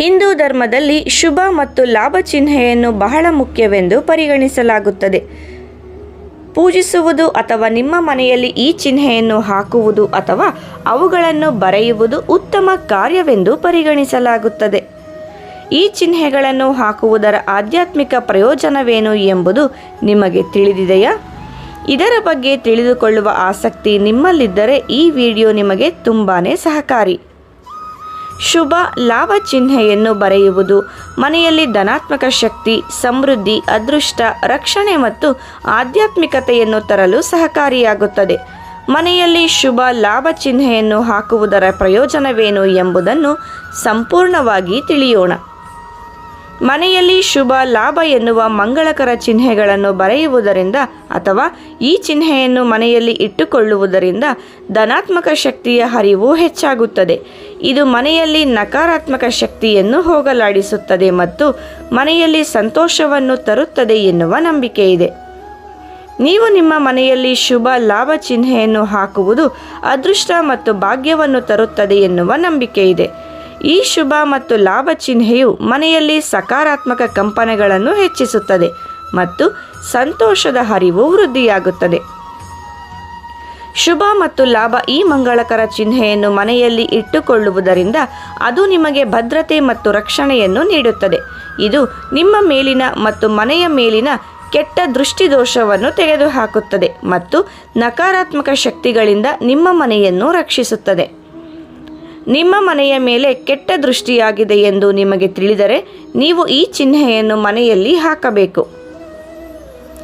ಹಿಂದೂ ಧರ್ಮದಲ್ಲಿ ಶುಭ ಮತ್ತು ಲಾಭ ಚಿಹ್ನೆಯನ್ನು ಬಹಳ ಮುಖ್ಯವೆಂದು ಪರಿಗಣಿಸಲಾಗುತ್ತದೆ. ಪೂಜಿಸುವುದು ಅಥವಾ ನಿಮ್ಮ ಮನೆಯಲ್ಲಿ ಈ ಚಿಹ್ನೆಯನ್ನು ಹಾಕುವುದು ಅಥವಾ ಅವುಗಳನ್ನು ಬರೆಯುವುದು ಉತ್ತಮ ಕಾರ್ಯವೆಂದು ಪರಿಗಣಿಸಲಾಗುತ್ತದೆ. ಈ ಚಿಹ್ನೆಗಳನ್ನು ಹಾಕುವುದರ ಆಧ್ಯಾತ್ಮಿಕ ಪ್ರಯೋಜನವೇನು ಎಂಬುದು ನಿಮಗೆ ತಿಳಿದಿದೆಯಾ? ಇದರ ಬಗ್ಗೆ ತಿಳಿದುಕೊಳ್ಳುವ ಆಸಕ್ತಿ ನಿಮ್ಮಲ್ಲಿದ್ದರೆ ಈ ವಿಡಿಯೋ ನಿಮಗೆ ತುಂಬಾ ಸಹಕಾರಿ. ಶುಭ ಲಾಭ ಚಿಹ್ನೆಯನ್ನು ಬರೆಯುವುದು. ಮನೆಯಲ್ಲಿ ಧನಾತ್ಮಕ ಶಕ್ತಿ, ಸಮೃದ್ಧಿ, ಅದೃಷ್ಟ, ರಕ್ಷಣೆ ಮತ್ತು ಆಧ್ಯಾತ್ಮಿಕತೆಯನ್ನು ತರಲು ಸಹಕಾರಿಯಾಗುತ್ತದೆ. ಮನೆಯಲ್ಲಿ ಶುಭ ಲಾಭ ಚಿಹ್ನೆಯನ್ನು ಹಾಕುವುದರ ಪ್ರಯೋಜನವೇನು ಎಂಬುದನ್ನು ಸಂಪೂರ್ಣವಾಗಿ ತಿಳಿಯೋಣ. ಮನೆಯಲ್ಲಿ ಶುಭ ಲಾಭ ಎನ್ನುವ ಮಂಗಳಕರ ಚಿಹ್ನೆಗಳನ್ನು ಬರೆಯುವುದರಿಂದ ಅಥವಾ ಈ ಚಿಹ್ನೆಯನ್ನು ಮನೆಯಲ್ಲಿ ಇಟ್ಟುಕೊಳ್ಳುವುದರಿಂದ ಧನಾತ್ಮಕ ಶಕ್ತಿಯ ಹರಿವು ಹೆಚ್ಚಾಗುತ್ತದೆ. ಇದು ಮನೆಯಲ್ಲಿ ನಕಾರಾತ್ಮಕ ಶಕ್ತಿಯನ್ನು ಹೋಗಲಾಡಿಸುತ್ತದೆ ಮತ್ತು ಮನೆಯಲ್ಲಿ ಸಂತೋಷವನ್ನು ತರುತ್ತದೆ ಎನ್ನುವ ನಂಬಿಕೆ ಇದೆ. ನೀವು ನಿಮ್ಮ ಮನೆಯಲ್ಲಿ ಶುಭ ಲಾಭ ಚಿಹ್ನೆಯನ್ನು ಹಾಕುವುದು ಅದೃಷ್ಟ ಮತ್ತು ಭಾಗ್ಯವನ್ನು ತರುತ್ತದೆ ಎನ್ನುವ ನಂಬಿಕೆ ಇದೆ. ಈ ಶುಭ ಮತ್ತು ಲಾಭ ಚಿಹ್ನೆಯು ಮನೆಯಲ್ಲಿ ಸಕಾರಾತ್ಮಕ ಕಂಪನೆಗಳನ್ನು ಹೆಚ್ಚಿಸುತ್ತದೆ ಮತ್ತು ಸಂತೋಷದ ಹರಿವು ವೃದ್ಧಿಯಾಗುತ್ತದೆ. ಶುಭ ಮತ್ತು ಲಾಭ ಈ ಮಂಗಳಕರ ಚಿಹ್ನೆಯನ್ನು ಮನೆಯಲ್ಲಿ ಇಟ್ಟುಕೊಳ್ಳುವುದರಿಂದ ಅದು ನಿಮಗೆ ಭದ್ರತೆ ಮತ್ತು ರಕ್ಷಣೆಯನ್ನು ನೀಡುತ್ತದೆ. ಇದು ನಿಮ್ಮ ಮೇಲಿನ ಮತ್ತು ಮನೆಯ ಮೇಲಿನ ಕೆಟ್ಟ ದೃಷ್ಟಿದೋಷವನ್ನು ತೆಗೆದುಹಾಕುತ್ತದೆ ಮತ್ತು ನಕಾರಾತ್ಮಕ ಶಕ್ತಿಗಳಿಂದ ನಿಮ್ಮ ಮನೆಯನ್ನು ರಕ್ಷಿಸುತ್ತದೆ. ನಿಮ್ಮ ಮನೆಯ ಮೇಲೆ ಕೆಟ್ಟ ದೃಷ್ಟಿಯಾಗಿದೆ ಎಂದು ನಿಮಗೆ ತಿಳಿದರೆ ನೀವು ಈ ಚಿಹ್ನೆಯನ್ನು ಮನೆಯಲ್ಲಿ ಹಾಕಬೇಕು.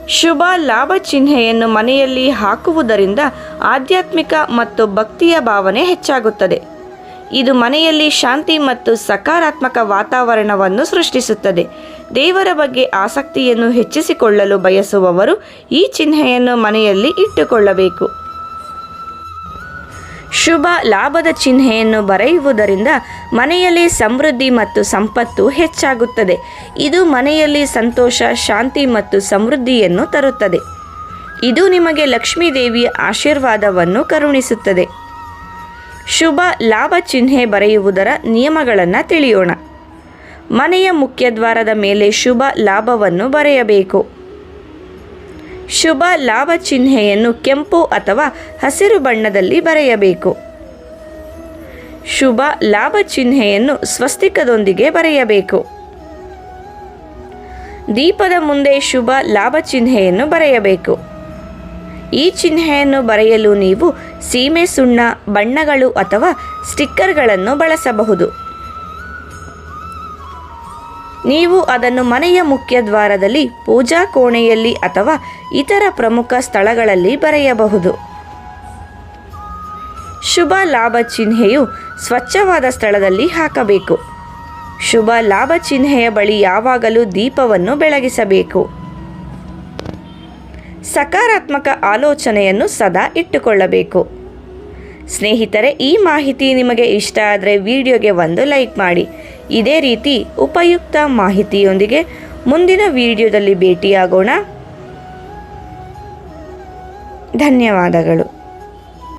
ಶುಭ ಲಾಭ ಚಿಹ್ನೆಯನ್ನು ಮನೆಯಲ್ಲಿ ಹಾಕುವುದರಿಂದ ಆಧ್ಯಾತ್ಮಿಕ ಮತ್ತು ಭಕ್ತಿಯ ಭಾವನೆ ಹೆಚ್ಚಾಗುತ್ತದೆ. ಇದು ಮನೆಯಲ್ಲಿ ಶಾಂತಿ ಮತ್ತು ಸಕಾರಾತ್ಮಕ ವಾತಾವರಣವನ್ನು ಸೃಷ್ಟಿಸುತ್ತದೆ. ದೇವರ ಬಗ್ಗೆ ಆಸಕ್ತಿಯನ್ನು ಹೆಚ್ಚಿಸಿಕೊಳ್ಳಲು ಬಯಸುವವರು ಈ ಚಿಹ್ನೆಯನ್ನು ಮನೆಯಲ್ಲಿ ಇಟ್ಟುಕೊಳ್ಳಬೇಕು. ಶುಭ ಲಾಭದ ಚಿಹ್ನೆಯನ್ನು ಬರೆಯುವುದರಿಂದ ಮನೆಯಲ್ಲಿ ಸಮೃದ್ಧಿ ಮತ್ತು ಸಂಪತ್ತು ಹೆಚ್ಚಾಗುತ್ತದೆ. ಇದು ಮನೆಯಲ್ಲಿ ಸಂತೋಷ, ಶಾಂತಿ ಮತ್ತು ಸಮೃದ್ಧಿಯನ್ನು ತರುತ್ತದೆ. ಇದು ನಿಮಗೆ ಲಕ್ಷ್ಮೀ ದೇವಿಯ ಆಶೀರ್ವಾದವನ್ನು ಕರುಣಿಸುತ್ತದೆ. ಶುಭ ಲಾಭ ಚಿಹ್ನೆ ಬರೆಯುವುದರ ನಿಯಮಗಳನ್ನು ತಿಳಿಯೋಣ. ಮನೆಯ ಮುಖ್ಯದ್ವಾರದ ಮೇಲೆ ಶುಭ ಲಾಭವನ್ನು ಬರೆಯಬೇಕು. ಶುಭ ಲಾಭ ಚಿಹ್ನೆಯನ್ನು ಕೆಂಪು ಅಥವಾ ಹಸಿರು ಬಣ್ಣದಲ್ಲಿ ಬರೆಯಬೇಕು. ಶುಭ ಲಾಭ ಚಿಹ್ನೆಯನ್ನು ಸ್ವಸ್ತಿಕದೊಂದಿಗೆ ಬರೆಯಬೇಕು. ದೀಪದ ಮುಂದೆ ಶುಭ ಲಾಭ ಚಿಹ್ನೆಯನ್ನು ಬರೆಯಬೇಕು. ಈ ಚಿಹ್ನೆಯನ್ನು ಬರೆಯಲು ನೀವು ಸೀಮೆ ಸುಣ್ಣ, ಬಣ್ಣಗಳು ಅಥವಾ ಸ್ಟಿಕ್ಕರ್ಗಳನ್ನು ಬಳಸಬಹುದು. ನೀವು ಅದನ್ನು ಮನೆಯ ಮುಖ್ಯ ದ್ವಾರದಲ್ಲಿ, ಪೂಜಾ ಕೋಣೆಯಲ್ಲಿ ಅಥವಾ ಇತರ ಪ್ರಮುಖ ಸ್ಥಳಗಳಲ್ಲಿ ಬರೆಯಬಹುದು. ಶುಭ ಲಾಭ ಚಿಹ್ನೆಯು ಸ್ವಚ್ಛವಾದ ಸ್ಥಳದಲ್ಲಿ ಹಾಕಬೇಕು. ಶುಭ ಲಾಭ ಚಿಹ್ನೆಯ ಬಳಿ ಯಾವಾಗಲೂ ದೀಪವನ್ನು ಬೆಳಗಿಸಬೇಕು. ಸಕಾರಾತ್ಮಕ ಆಲೋಚನೆಯನ್ನು ಸದಾ ಇಟ್ಟುಕೊಳ್ಳಬೇಕು. ಸ್ನೇಹಿತರೆ, ಈ ಮಾಹಿತಿ ನಿಮಗೆ ಇಷ್ಟ ಆದರೆ ವಿಡಿಯೋಗೆ ಒಂದು ಲೈಕ್ ಮಾಡಿ. ಇದೇ ರೀತಿ ಉಪಯುಕ್ತ ಮಾಹಿತಿಯೊಂದಿಗೆ ಮುಂದಿನ ವಿಡಿಯೋದಲ್ಲಿ ಭೇಟಿಯಾಗೋಣ. ಧನ್ಯವಾದಗಳು.